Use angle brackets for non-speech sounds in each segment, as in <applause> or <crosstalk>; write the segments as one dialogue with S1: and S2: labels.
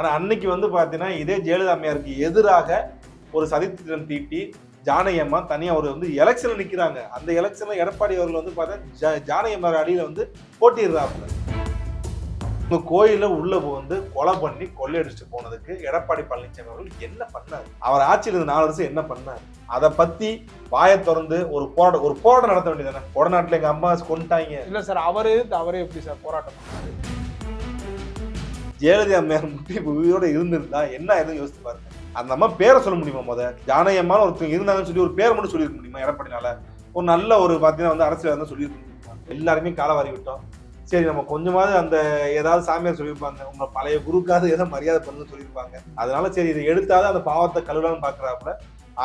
S1: ஆனால் அன்னைக்கு வந்து பார்த்தீங்கன்னா இதே ஜெயலலிதா அம்மையாருக்கு எதிராக ஒரு சதித்திட்டம் தீட்டி ஜானகி அம்மா அவர் வந்து எலெக்ஷனில் நிற்கிறாங்க அந்த எலெக்ஷனில் எடப்பாடி அவர்கள் வந்து பார்த்தா ஜ ஜானகி அம்மா வந்து போட்டிடுறாப்புல உங்கள் கோயிலில் உள்ளே வந்து கொலை பண்ணி கொள்ளையடிச்சுட்டு போனதுக்கு எடப்பாடி பழனிசாமி அவர்கள் என்ன பண்ணாரு? அவர் ஆட்சியில் இருந்த நாலு வருஷம் என்ன பண்ணார்? அதை பற்றி வாயை திறந்து ஒரு போராட்டம் ஒரு போராட்டம் நடத்த வேண்டியதானே கொடநாட்டில் எங்கள் அம்மா கொண்டுட்டாங்க
S2: இல்லை சார் அவரே அவரே எப்படி சார் போராட்டம் பண்ணாரு?
S1: ஜெயலலிதா அம்மையார் மட்டும் இப்ப உயிரோட இருந்திருந்தா என்ன எதுவும் யோசிச்சு பாருங்க. அந்த அம்மா பேரை சொல்ல முடியுமா முத? ஜானகி அம்மான்னு ஒருத்தவங்க இருந்தாங்கன்னு சொல்லி ஒரு பேரை மட்டும் சொல்லியிருக்க முடியுமா எடப்பாடினால? ஒரு நல்ல ஒரு பார்த்தீங்கன்னா வந்து அரசியல் இருந்தா சொல்லியிருக்க முடியுமா? எல்லாருமே காலவாரி விட்டோம். சரி நம்ம கொஞ்சமாவது அந்த ஏதாவது சாமியார் சொல்லியிருப்பாங்க. உங்க பழைய குருக்காவது ஏதோ மரியாதை பண்ணுன்னு சொல்லியிருப்பாங்க. அதனால சரி இதை எடுத்தாவது அந்த பாவத்தை கழுவலான்னு பார்க்குறாப்புல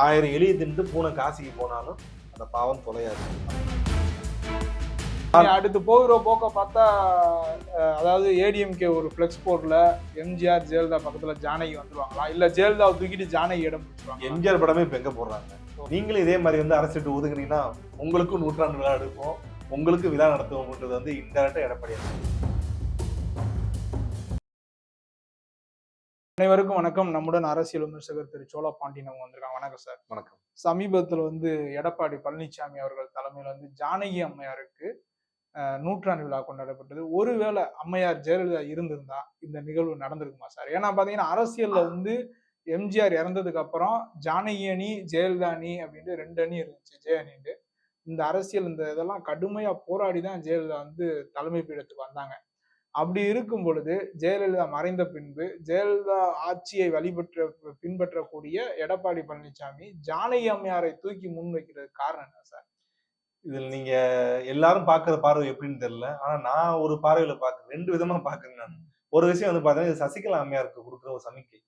S1: ஆயிரம் எலியை தின்ட்டு பூனை காசிக்கு போனாலும் அந்த பாவம் தொலையாது.
S2: அடுத்து போகிற போக்க பார்த்தா அதாவது ஏடிஎம்கே ஒரு ஃபிளெக்ஸ் போர்ட்ல எம்ஜிஆர் ஜெயலலிதா பக்கத்துல ஜானகி வந்துருவாங்களா? இல்ல ஜெயலலிதாவை தூக்கிட்டு ஜானகி இடம் பிடிச்சிருவாங்க
S1: எம்ஜிஆர் படமே இப்ப எங்க போடுறாங்க? நீங்களும் இதே மாதிரி வந்து அரசிட்டு ஒதுக்குனீங்கன்னா உங்களுக்கும் நூற்றாண்டு விழா எடுப்போம் உங்களுக்கு விழா நடத்துவோம்ன்றது வந்து இன்டெரக்டா எடப்பாடி
S2: அனைவருக்கும் வணக்கம். நம்முடன் அரசியல் விமர்சகர் திரு சோழா பாண்டியன் அவங்க வந்திருக்காங்க. வணக்கம் சார்.
S1: வணக்கம்.
S2: சமீபத்தில் வந்து எடப்பாடி பழனிசாமி அவர்கள் தலைமையில் வந்து ஜானகி அம்மையாருக்கு நூற்றாண்டு விழா கொண்டாடப்பட்டது. ஒருவேளை அம்மையார் ஜெயலலிதா இருந்திருந்தா இந்த நிகழ்வு நடந்திருக்குமா சார்? ஏன்னா பாத்தீங்கன்னா அரசியல்ல வந்து எம்ஜிஆர் இறந்ததுக்கு அப்புறம் ஜானகி அணி ஜெயலலிதா அணி அப்படின்ட்டு ரெண்டு அணி இருந்துச்சு ஜெய அணின்ட்டு. இந்த அரசியல் இந்த இதெல்லாம் கடுமையா போராடி தான் ஜெயலலிதா வந்து தலைமை பீடத்துக்கு வந்தாங்க. அப்படி இருக்கும் பொழுது ஜெயலலிதா மறைந்த பின்பு ஜெயலலிதா ஆட்சியை வழிபற்ற பின்பற்றக்கூடிய எடப்பாடி பழனிசாமி ஜானகி அம்மையாரை தூக்கி முன் வைக்கிறதுக்கு காரணம் என்ன சார்?
S1: இதுல நீங்க எல்லாரும் பாக்குற பார்வை எப்படின்னு தெரியல. ஆனா நான் ஒரு பார்வையில பாக்குறேன் ரெண்டு விதமா பாக்குறேன் நான். ஒரு விஷயம் வந்து பாத்தீங்கன்னா சசிகலா அம்மையாருக்கு கொடுக்குற ஒரு சமிக்கை.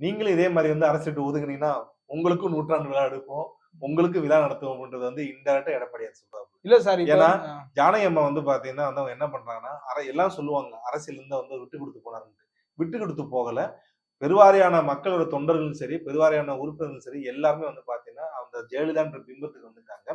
S1: நீங்களும் இதே மாதிரி வந்து அரசிட்டு ஒதுக்குனீங்கன்னா உங்களுக்கும் நூற்றாண்டு விழா எடுப்போம். உங்களுக்கு விழா நடத்துவோம்ன்றது வந்து இன்டெரக்டா எடப்பாடியார் சொல்றாரு
S2: இல்ல சார்
S1: ஏன்னா, ஜானகி அம்மா வந்து பாத்தீங்கன்னா வந்து அவங்க என்ன பண்றாங்கன்னா அரை எல்லாம் சொல்லுவாங்க அரசியல் இருந்து வந்து விட்டு கொடுத்து போனாருன்ட்டு. விட்டு கொடுத்து போகல. பெருவாரியான மக்களோட தொண்டர்களும் சரி பெருவாரியான உறுப்பினர்களும் சரி எல்லாருமே வந்து பாத்தீங்கன்னா அந்த ஜெயலலிதான்ற பிம்பத்துக்கு வந்துட்டாங்க.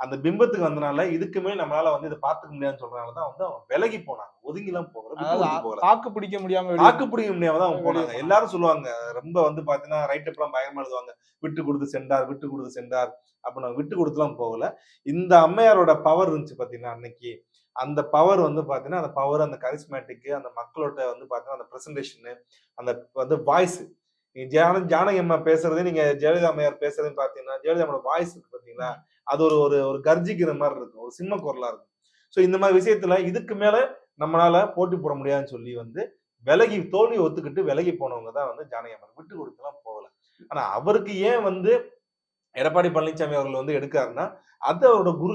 S1: அந்த பிம்பத்துக்கு வந்தனால இதுக்கு மேல் நம்மளால வந்து இதை பாத்துக்க முடியாதுன்னு சொல்றதுனாலதான் வந்து அவங்க விலகி போனாங்க. ஒதுங்கி கொடுத்து போகல.
S2: தாக்கு பிடிக்க முடியாம
S1: தாக்கு பிடிக்க முடியாம தான் அவங்க போனாங்க. எல்லாரும் சொல்லுவாங்க ரொம்ப வந்து பாத்தீங்கன்னா ரைட் எல்லாம் பயங்கரமா எழுதுவாங்க. விட்டு கொடுத்து சென்றார் விட்டு கொடுத்து சென்றார். அப்ப நான் விட்டு கொடுத்துலாம் போகல. இந்த அம்மையாரோட பவர் இருந்துச்சு பாத்தீங்கன்னா அன்னைக்கு. அந்த பவர் வந்து பாத்தீங்கன்னா அந்த பவர் அந்த கரிஸ்மேட்டிக் அந்த மக்களோட வந்து பாத்தீங்கன்னா அந்த பிரசன்டேஷன் அந்த வந்து வாய்ஸ் ஜான ஜானகி அம்மா பேசுறதே நீங்க ஜெயலலிதா அம்மையார் பேசுறதையும் பாத்தீங்கன்னா ஜெயலலிதா வாய்ஸ் இருக்கு பாத்தீங்களா? அது ஒரு ஒரு ஒரு கர்ஜிக்கிற மாதிரி இருக்கும். ஒரு சிம்ம குரலா இருக்கும். சோ இந்த மாதிரி விஷயத்துல இதுக்கு மேல நம்மளால போட்டி போட முடியாதுன்னு சொல்லி வந்து விலகி தோல்வி ஒத்துக்கிட்டு விலகி போனவங்க தான் வந்து ஜானகி அம்மன் விட்டு கொடுத்துலாம் போகல. ஆனா அவருக்கு ஏன் வந்து எடப்பாடி பழனிசாமி அவர்கள் வந்து எடுக்காருன்னா அது அவரோட குரு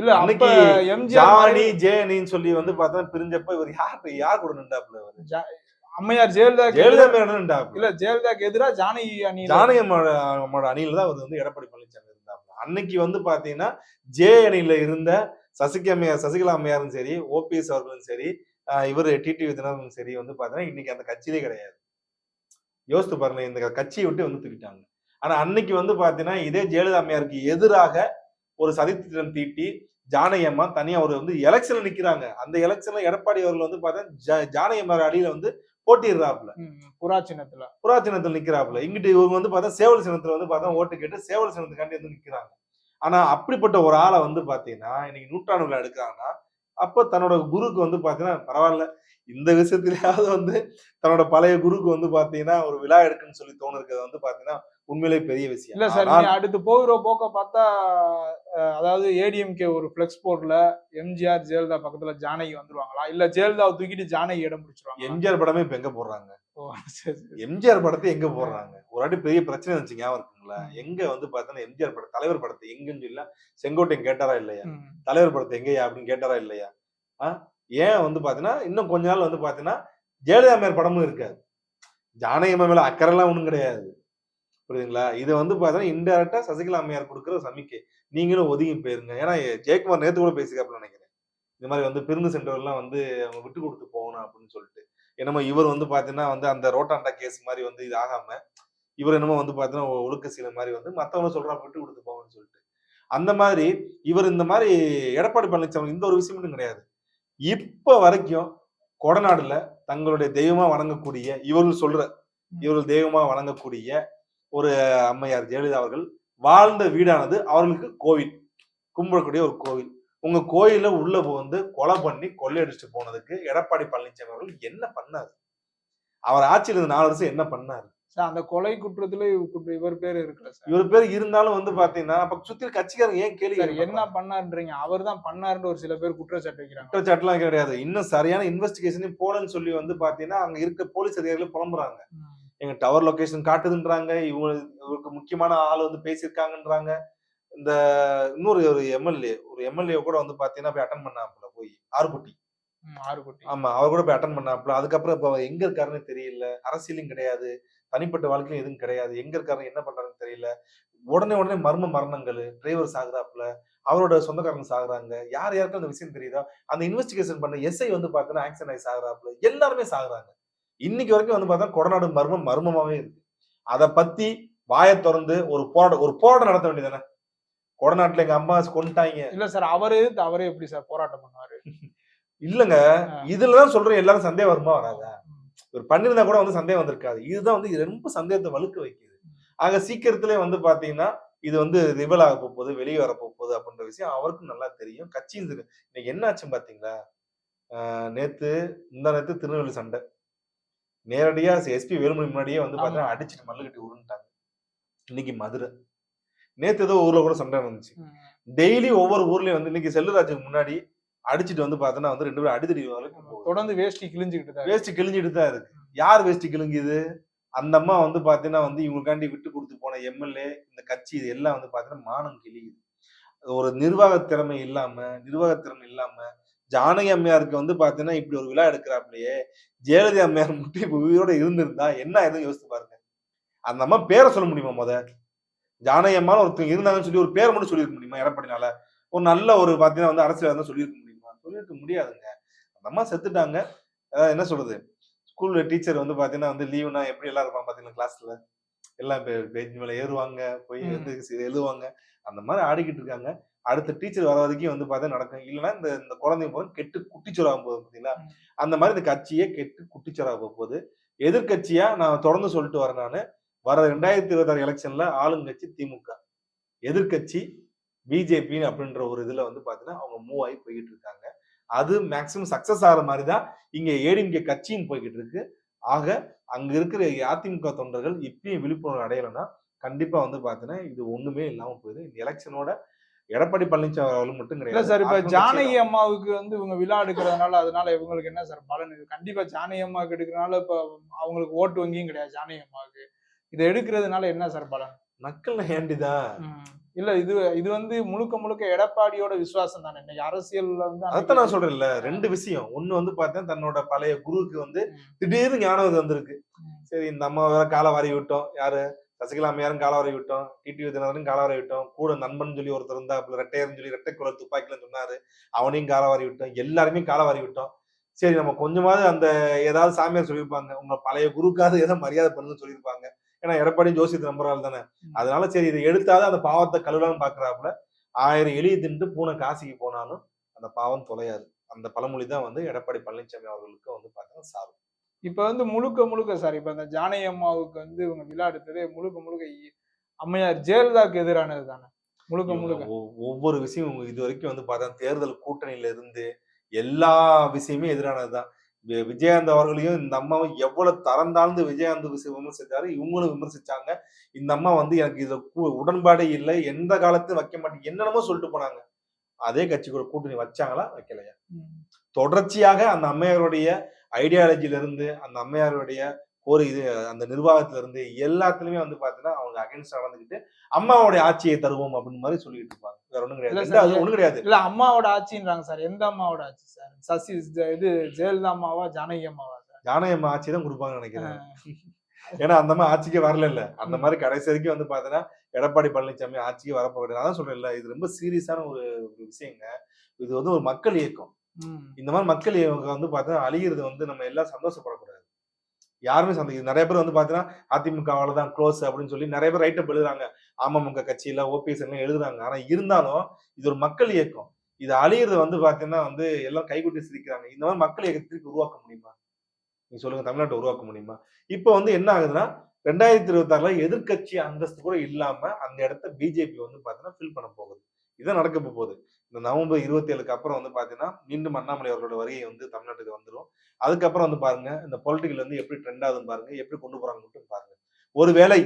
S1: இல்ல அன்னைக்கு
S2: எம்ஜிஆர்
S1: ஜானி
S2: மாதிரி
S1: ஜெயனின்னு சொல்லி வந்து பார்த்தா பிரிஞ்சப்ப இவர் யார் யார் கூட நின்றாப்புல அவரு
S2: அம்மையார் ஜெயலலிதா
S1: ஜெயலலிதா மேடம் நின்றாப்புல.
S2: இல்ல ஜெயலலிதாக்கு எதிரா ஜானகி அணி
S1: ஜானகி அம்மாவோட அம்மாவோட அணியில தான் அவர் வந்து எடப்பாடி பழனிசாமி இருந்தாப்புல. அன்னைக்கு வந்து பாத்தீங்கன்னா ஜே அணியில இருந்த சசிகா அம்மையார் சசிகலா அம்மையாரும் சரி ஓபிஎஸ் அவர்களும் சரி இவரு டிடி விதினரும் சரி வந்து பாத்தீங்கன்னா இன்னைக்கு அந்த கட்சியிலே கிடையாது. யோசித்து பாருங்க இந்த கட்சியை விட்டு வந்து தூக்கிட்டாங்க. ஆனா அன்னைக்கு வந்து பாத்தீங்கன்னா இதே ஜெயலலிதா அம்மையாருக்கு எதிராக ஒரு சதித்திட்டம் தீட்டி ஜானகி அம்மா தனியா ஒரு வந்து எலெக்ஷன்ல நிக்கிறாங்க. அந்த எலெக்ஷன்ல எடப்பாடி அவர்கள் வந்து பார்த்தா ஜானகி அம்மா அடியில வந்து போட்டிடுறாப்புல
S2: புறா சின்னத்துல
S1: புறா சின்னத்தில் நிக்கிறாப்புல. இங்கிட்டு இவங்க வந்து பார்த்தா சேவல் சின்னத்துல வந்து பார்த்தா ஓட்டு கேட்டு சேவல் சின்னத்துக்காண்டி வந்து நிக்கிறாங்க. ஆனா அப்படிப்பட்ட ஒரு ஆளை வந்து பாத்தீங்கன்னா இன்னைக்கு நூற்றாண்டு விழா எடுக்கிறாங்கன்னா அப்ப தன்னோட குருக்கு வந்து பாத்தீங்கன்னா பரவாயில்ல. இந்த விஷயத்திலேயாவது வந்து தன்னோட பழைய குருக்கு வந்து பாத்தீங்கன்னா ஒரு விழா எடுக்குன்னு சொல்லி தோணுறது வந்து பாத்தீங்கன்னா உண்மையிலே பெரிய விஷயம்.
S2: இல்ல சார் நீ அடுத்து போகிற போக்க பார்த்தா அதாவது ஏடிஎம்கே ஒரு ஃபிளெக்ஸ் போர்ட்ல எம்ஜிஆர் ஜெயலலிதா பக்கத்துல ஜானகி வந்துருவாங்களா? இல்ல ஜெயலலிதாவை தூக்கிட்டு ஜானகி இடம் பிடிச்சிருவாங்க
S1: எம்ஜிஆர் படமே இப்ப எங்க போடுறாங்க. எம்ஜிஆர் படத்தை எங்க போடுறாங்க? ஒரு வாட்டி பெரிய பிரச்சனை இருந்துச்சு ஞாபகம் இருக்குங்களா எங்க வந்து பார்த்தோன்னா எம்ஜிஆர் படம் தலைவர் படத்தை எங்கன்னு சொல்லி செங்கோட்டையன் கேட்டாரா இல்லையா. தலைவர் படத்தை எங்கயா அப்படின்னு கேட்டாரா இல்லையா? ஆ? ஏன் வந்து பாத்தீங்கன்னா இன்னும் கொஞ்ச நாள் வந்து பாத்தீங்கன்னா ஜெயலலிதா மேல் படமும் இருக்காது. ஜானகி அம்மா மேல அக்கறைலாம் ஒண்ணும் கிடையாது. புரியுதுங்களா? இது வந்து பாத்தீங்கன்னா இன்டெரக்டா சசிகலா அம்மையார் கொடுக்குற சமிக்கை. நீங்களும் ஒதுங்கி போயிருங்க. ஏன்னா ஜெயக்குமார் நேத்து கூட பேசிக்காப்புல நினைக்கிறேன். இந்த மாதிரி வந்து பிரிந்து சென்றவர்லாம் வந்து அவங்க விட்டு கொடுத்து போகணும் அப்படின்னு சொல்லிட்டு. என்னமோ இவர் வந்து பாத்தீங்கன்னா வந்து அந்த ரோட்டாண்டா கேஸ் மாதிரி வந்து இது ஆகாம இவர் என்னமோ வந்து பாத்தீங்கன்னா ஒ- ஒழுக்க சீலை மாதிரி வந்து மத்தவங்க சொல்றாங்க விட்டு கொடுத்து போங்கன்னு சொல்லிட்டு. அந்த மாதிரி இவர் இந்த மாதிரி எடப்பாடி பழனிசாமி இந்த ஒரு விஷயம் மட்டும் கிடையாது. இப்ப வரைக்கும் கொடநாடுல தங்களுடைய தெய்வமா வணங்கக்கூடிய இவர்கள் சொல்ற இவர்கள் தெய்வமா வணங்கக்கூடிய ஒரு அம்மையார் ஜெயலலிதா அவர்கள் வாழ்ந்த வீடானது அவர்களுக்கு கோவில். கும்பிடக்கூடிய ஒரு கோவில். உங்க கோயில உள்ள வந்து கொலை பண்ணி கொள்ளையடிச்சுட்டு போனதுக்கு எடப்பாடி பழனிசாமி அவர்கள் என்ன பண்ணாரு? அவர் ஆட்சியில் இருந்த நாலு வருஷம் என்ன பண்ணாரு?
S2: சார் அந்த கொலை குற்றத்துல இவ- குற்ற- இவர் பேர் இருக்குல்ல சார்.
S1: இவர் பேர் இருந்தாலும் வந்து பாத்தீங்கன்னா அப்ப சுத்தி கட்சிக்காரங்க ஏன் கேள்வி
S2: என்ன பண்ணாருன்றீங்க? அவர் தான் பண்ணாருன்னு ஒரு சில பேர் குற்றச்சாட்டு வைக்கிறாங்க.
S1: குற்றச்சாட்டுலாம் கிடையாது. இன்னும் சரியான இன்வெஸ்டிகேஷன் போலன்னு சொல்லி வந்து பாத்தீங்கன்னா அங்க இருக்க போலீஸ் அதிகாரிகள் புலம்புறாங்க. எங்க டவர் லொகேஷன் காட்டுதுன்றாங்க. இவங்க இவருக்கு முக்கியமான ஆள் வந்து பேசியிருக்காங்கன்றாங்க. இந்த இன்னொரு ஒரு எம்எல்ஏ ஒரு எம்எல்ஏ கூட வந்து பாத்தீங்கன்னா போய் அட்டன் பண்ணாப்புல போய் ஆறுகுட்டி
S2: ம், ஆறுகுட்டி
S1: ஆமா அவர் கூட போய் அட்டன் பண்ணாப்புல. அதுக்கப்புறம் இப்ப அவர் எங்க இருக்காருன்னு தெரியல. அரசியலும் கிடையாது. தனிப்பட்ட வாழ்க்கையும் எதுவும் கிடையாது. எங்க இருக்காரு என்ன பண்றாருன்னு தெரியல. உடனே உடனே மர்ம மரணங்கள் டிரைவர் சாகுறாப்புல அவரோட சொந்தக்காரங்க சாகுறாங்க. யார் யாருக்கும் அந்த விஷயம் தெரியுதோ? அந்த இன்வெஸ்டிகேஷன் பண்ண எஸ்ஐ வந்து பார்த்தீங்கன்னா ஆக்சிடென்ட் ஆகி சாகுறாப்புல. எல்லாருமே சாகுறாங்க. இன்னைக்கு வரைக்கும் வந்து பார்த்தா கொடநாடு மர்மம் மர்மமாவே இருக்கு. அதை பத்தி வாயை திறந்து ஒரு போராட்டம் ஒரு போராட்டம் நடத்த வேண்டியதானே கொடநாட்டுல எங்க அம்மா கொண்டுட்டாங்க
S2: இல்ல சார் அவரு அவரே எப்படி சார் போராட்டம் பண்ணுவாரு? <laughs>
S1: இல்லங்க. இதுலதான் சொல்றேன் எல்லாரும் சந்தேகம் வருமா வராதா. இவர் பண்ணிருந்தா கூட வந்து சந்தேகம் வந்திருக்காது. இதுதான் வந்து இது ரொம்ப சந்தேகத்தை வலுக்க வைக்குது. ஆக சீக்கிரத்திலே வந்து பாத்தீங்கன்னா இது வந்து ரிவல் ஆக போகுது வெளியே வர போகுது அப்படின்ற விஷயம் அவருக்கும் நல்லா தெரியும். கட்சியும் இன்னைக்கு என்ன ஆச்சுன்னு பாத்தீங்களா? நேத்து இந்த நேத்து திருநெல்வேலி சண்டை. நேரடியா எஸ்பி வேலுமணி முன்னாடியே வந்து பாத்தீங்கன்னா அடிச்சுட்டு மல்லு கட்டி உருண்டுட்டாங்க. இன்னைக்கு மதுரை. நேத்து ஏதோ ஊர்ல கூட சண்டை நடந்துச்சு.
S2: ம்.
S1: டெய்லி ஒவ்வொரு ஊர்லயும் வந்து இன்னைக்கு செல்லுராஜுக்கு முன்னாடி அடிச்சிட்டு வந்து பார்த்தோன்னா வந்து ரெண்டு பேரும் போகுது.
S2: தொடர்ந்து வேஷ்டி கிழிஞ்சுக்கிட்டு தான்
S1: வேஸ்ட் கிழிஞ்சிட்டு தான் இருக்கு. யார் வேஸ்ட் கிழிங்குது அந்த அம்மா வந்து பாத்தீங்கன்னா வந்து இவங்களுக்காண்டி விட்டு கொடுத்து போன எம்எல்ஏ இந்த கட்சி இது எல்லாம் வந்து பாத்தீங்கன்னா மானம் கிழியுது. ஒரு நிர்வாக திறமை இல்லாம நிர்வாக திறமை இல்லாம ஜானகி அம்மையாருக்கு வந்து பாத்தீங்கன்னா இப்படி ஒரு விழா எடுக்கிறாப்லயே ஜெயலலிதா அம்மையார் மட்டும் இப்ப உயிரோட இருந்திருந்தா என்ன எதுவும் யோசித்து பாருங்க. அந்த அம்மா பேரை சொல்ல முடியுமா முத? ஜானகி அம்மான்னு ஒருத்தங்க இருந்தாங்கன்னு சொல்லி ஒரு பேரை மட்டும் சொல்லியிருக்க முடியுமா எடப்பாடினால? ஒரு நல்ல ஒரு பாத்தீங்கன்னா வந்து அரசியல் வந்து சொல்லியிருக்க சொல்லியிருக்க முடியாதுங்க. அந்த அம்மா செத்துட்டாங்க. என்ன சொல்றது? ஸ்கூல்ல டீச்சர் வந்து பாத்தீங்கன்னா வந்து லீவுனா எப்படி எல்லாம் இருப்பாங்க பாத்தீங்கன்னா கிளாஸ்ல எல்லாம் பெஞ்ச் மேல ஏறுவாங்க போய். வந்து எழுதுவாங்க. அந்த மாதிரி ஆடிக்கிட்டு இருக்காங்க. அடுத்த டீச்சர் வர வரைக்கும் வந்து பார்த்தா நடக்கும். இல்லைன்னா இந்த இந்த குழந்தைங்க போது கெட்டு குட்டிச்சோராக போகுது பார்த்தீங்களா. அந்த மாதிரி இந்த கட்சியே கெட்டு குட்டிச்சோராக போக போகுது. எதிர்கட்சியா நான் தொடர்ந்து சொல்லிட்டு வரேன் நான். வர ரெண்டாயிரத்தி இருபத்தாறு எலெக்ஷன்ல ஆளுங்கட்சி திமுக. எதிர்கட்சி பிஜேபி அப்படின்ற ஒரு இதுல வந்து பாத்தீங்கன்னா அவங்க மூவ் ஆகி போய்கிட்டு இருக்காங்க. அது மேக்சிமம் சக்சஸ் ஆகிற மாதிரி தான் இங்க ஏடிஎம்கே கட்சியும் போய்கிட்டு இருக்கு. ஆக அங்க இருக்கிற அதிமுக தொண்டர்கள் இப்பயும் விழிப்புணர்வு அடையலைன்னா கண்டிப்பா வந்து பாத்தீங்கன்னா இது ஒண்ணுமே இல்லாம போயிடும். இந்த எலெக்ஷனோட எடப்பாடி பழனிசாமி அவர்கள் மட்டும் கிடையாது.
S2: சார் இப்ப ஜானகி அம்மாவுக்கு வந்து இவங்க விழா எடுக்கிறதுனால அதனால இவங்களுக்கு என்ன சார் பலன் இது கண்டிப்பா ஜானகி அம்மாவுக்கு எடுக்கிறதுனால இப்ப அவங்களுக்கு ஓட்டு வங்கியும் கிடையாது ஜானகி அம்மாவுக்கு. இதை எடுக்கிறதுனால என்ன சார் பலன்?
S1: மக்கள் ஏண்டிதான்.
S2: இல்ல இது இது வந்து முழுக்க முழுக்க எடப்பாடியோட விசுவாசம் தானே. இன்னைக்கு அரசியல்ல வந்து
S1: அதான் நான் சொல்றேன்ல. ரெண்டு விஷயம். ஒண்ணு வந்து பார்த்தேன் தன்னோட பழைய குருவுக்கு வந்து. திடீர்னு ஞானம் இது வந்திருக்கு. சரி இந்த அம்மா வேற காலை வாரி விட்டோம். யாரு? சசிகலா அம்மையாரும் காலை வாரி விட்டோம். டிடி விதினரும் காலை வாரி விட்டோம். கூட நண்பன் சொல்லி ஒருத்தர் இருந்தா அப்புறம் ரெட்டையர்னு சொல்லி ரெட்டை குரல் துப்பாக்கில சொன்னாரு. அவனையும் காலை வாரி விட்டோம். எல்லாருமே காலை வாரி விட்டோம். சரி நம்ம கொஞ்சமாவது அந்த ஏதாவது சாமியார் சொல்லியிருப்பாங்க. உங்க பழைய குருக்காவது ஏதோ மரியாதை பண்ணுன்னு சொல்லியிருப்பாங்க. ஏன்னா எடப்பாடி ஜோசியத்தை நம்புறாள் தானே. அதனால சரி இதை எடுத்தாதான் அந்த பாவத்தை கழுவலாம்னு பாக்குறாப்புல. ஆயிரம் எலியை தின்ட்டு பூனை காசிக்கு போனாலும் அந்த பாவம் தொலையாது. அந்த பழமொழி தான் வந்து எடப்பாடி பழனிசாமி அவர்களுக்கு வந்து பாத்தீங்கன்னா சாரும்.
S2: இப்ப வந்து முழுக்க முழுக்க சார் இப்ப இந்த ஜானகி அம்மாவுக்கு வந்து இவங்க விழா எடுத்ததே முழுக்க முழுக்க அம்மையார் ஜெயலலிதாக்கு எதிரானது தானே. முழுக்க முழுக்க.
S1: ஒவ்- ஒவ்வொரு விஷயம் இவங்க இது வரைக்கும் வந்து பார்த்தா தேர்தல் கூட்டணியில இருந்து எல்லா விஷயமே எதிரானதுதான் வி- விஜயகாந்த் அவர்களையும் இந்த அம்மாவும் எவ்வளவு தரம் தாழ்ந்து விஜயகாந்த் விமர்சிச்சாரு இவங்களும் விமர்சிச்சாங்க. இந்த அம்மா வந்து எனக்கு இது உடன்பாடே இல்லை எந்த காலத்தையும் வைக்க மாட்டேங்க என்னென்னமோ சொல்லிட்டு போனாங்க. அதே கட்சி கூட கூட்டணி வச்சாங்களா? வைக்கலையா. தொடர்ச்சியாக அந்த அம்மையாருடைய ஐடியாலஜில இருந்து அந்த அம்மையாருடைய ஒரு இது அந்த நிர்வாகத்துல இருந்து எல்லாத்துலயுமே வந்து பாத்தீங்கன்னா அவங்க அகைன்ஸ்ட் நடந்துக்கிட்டு அம்மாவுடைய ஆட்சியை தருவோம் அப்படின்னு மாதிரி சொல்லிட்டு இருப்பாங்க. வேற ஒண்ணும் கிடையாது. அது ஒண்ணும் கிடையாது.
S2: இல்ல அம்மாவோட ஆட்சின்றாங்க சார். எந்த அம்மாவோட ஆட்சி சார்? சசி இது ஜெயலலிதா அம்மாவா ஜானகி அம்மாவா சார்?
S1: ஜானகி அம்மா ஆட்சி தான் கொடுப்பாங்கன்னு நினைக்கிறேன். ஏன்னா அந்த மாதிரி ஆட்சிக்கே வரல இல்ல. அந்த மாதிரி கடைசி வரைக்கும் வந்து பாத்தீங்கன்னா எடப்பாடி பழனிசாமி ஆட்சிக்கு வரப்போகிறது அதான் சொல்றேன்ல இது ரொம்ப சீரியஸான ஒரு ஒரு விஷயங்க. இது வந்து ஒரு மக்கள் இயக்கம். இந்த மாதிரி மக்கள் இயக்கம் வந்து பார்த்தீங்கன்னா அழிகிறது வந்து நம்ம எல்லாம் சந்தோஷப்படக்கூடாது. யாருமே சந்தோஷம் நிறைய பேர் வந்து பார்த்தீங்கன்னா அதிமுகவால தான் க்ளோஸ் அப்படின்னு சொல்லி நிறைய பேர் ரைட்டப் எழுதுறாங்க. அமமுக கட்சியில ஓபிஎஸ் எல்லாம் எழுதுறாங்க. ஆனா இருந்தாலும் இது ஒரு மக்கள் இயக்கம். இது அழியிறது வந்து பாத்தீங்கன்னா வந்து எல்லாம் கைகூட்டி சிரிக்கிறாங்க. இந்த மாதிரி மக்கள் இயக்கத்திற்கு உருவாக்க முடியுமா? நீங்க சொல்லுங்க தமிழ்நாட்டை உருவாக்க முடியுமா? இப்போ வந்து என்ன ஆகுதுன்னா ரெண்டாயிரத்தி இருபத்தி ஆறுல எதிர்கட்சி அந்தஸ்து கூட இல்லாம அந்த இடத்த பிஜேபி வந்து பாத்தீங்கன்னா ஃபில் பண்ண போகுது. இதான் நடக்க போகுது. இந்த நவம்பர் இருபத்தி ஏழுக்கு அப்புறம் வந்து பாத்தீங்கன்னா மீண்டும் அண்ணாமலை அவர்களோட வரியை வந்து தமிழ்நாட்டுக்கு வந்துடும் அதுக்கப்புறம் வந்து பாருங்க இந்த பொலிட்டிக்கல் வந்து எப்படி ட்ரெண்ட் ஆகுதுன்னு பாருங்க எப்படி கொண்டு போறாங்க மட்டும் பாருங்க. ஒருவேளை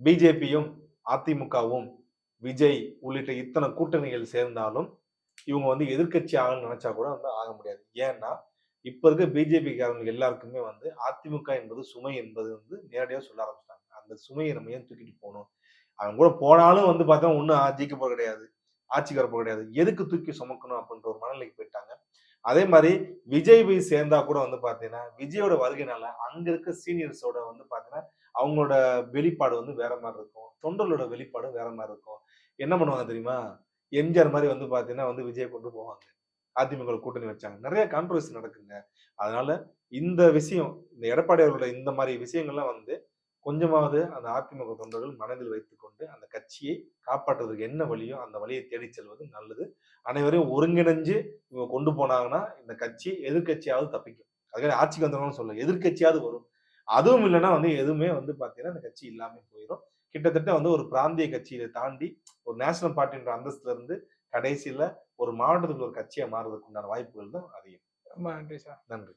S1: பிஜேபியும் அதிமுகவும் விஜய் உள்ளிட்ட இத்தனை கூட்டணிகள் சேர்ந்தாலும் இவங்க வந்து எதிர்க்கட்சி ஆகணும்னு நினைச்சா கூட வந்து ஆக முடியாது. ஏன்னா இப்ப இருக்க பிஜேபிக்காரங்க எல்லாருக்குமே வந்து அதிமுக என்பது சுமை என்பது வந்து நேரடியாக சொல்ல ஆரம்பிச்சிட்டாங்க. அந்த சுமையை நம்ம ஏன் தூக்கிட்டு போகணும்? அவங்க கூட போனாலும் வந்து பார்த்தா ஒன்றும் ஜெயிக்க போக கிடையாது. ஆட்சி கரப்பு கிடையாது. எதுக்கு தூக்கி சுமக்கணும் அப்படின்ற ஒரு மனநிலைக்கு போயிட்டாங்க. அதே மாதிரி விஜய் போய் சேர்ந்தா கூட வந்து பார்த்தீங்கன்னா விஜயோட வருகைனால அங்க இருக்க சீனியர்ஸோட வந்து பார்த்தீங்கன்னா அவங்களோட வெளிப்பாடு வந்து வேற மாதிரி இருக்கும். தொண்டர்களோட வெளிப்பாடு வேற மாதிரி இருக்கும். என்ன பண்ணுவாங்க தெரியுமா? எம்ஜிஆர் மாதிரி வந்து பார்த்தீங்கன்னா வந்து விஜய் கொண்டு போவாங்க. அதிமுக கூட்டணி வச்சாங்க. நிறைய கான்ட்ரவர்சி நடக்குங்க. அதனால இந்த விஷயம் இந்த எடப்பாடி அவர்களோட இந்த மாதிரி விஷயங்கள்லாம் வந்து கொஞ்சமாவது அந்த அதிமுக தொண்டர்கள் மனதில் வைத்துக்கொண்டு அந்த கட்சியை காப்பாற்றுறதுக்கு என்ன வழியோ அந்த வழியை தேடி செல்வது நல்லது. அனைவரையும் ஒருங்கிணைஞ்சு இவங்க கொண்டு போனாங்கன்னா இந்த கட்சி எதிர்க்கட்சியாவது தப்பிக்கும். அதுக்காக ஆட்சிக்கு வந்தவங்கன்னு சொல்ல எதிர்க்கட்சியாவது வரும். அதுவும் இல்லைன்னா வந்து எதுவுமே வந்து பார்த்தீங்கன்னா இந்த கட்சி இல்லாம போயிடும் கிட்டத்தட்ட வந்து ஒரு பிராந்திய கட்சியை தாண்டி ஒரு நேஷனல் பார்ட்டின்ற அந்தஸ்துல இருந்து கடைசியில ஒரு மாவட்டத்துக்கு ஒரு கட்சியா மாறுறதுக்கு உண்டான வாய்ப்புகள் தான் அதிகம்.
S2: ரொம்ப நன்றி சார்.
S1: நன்றி.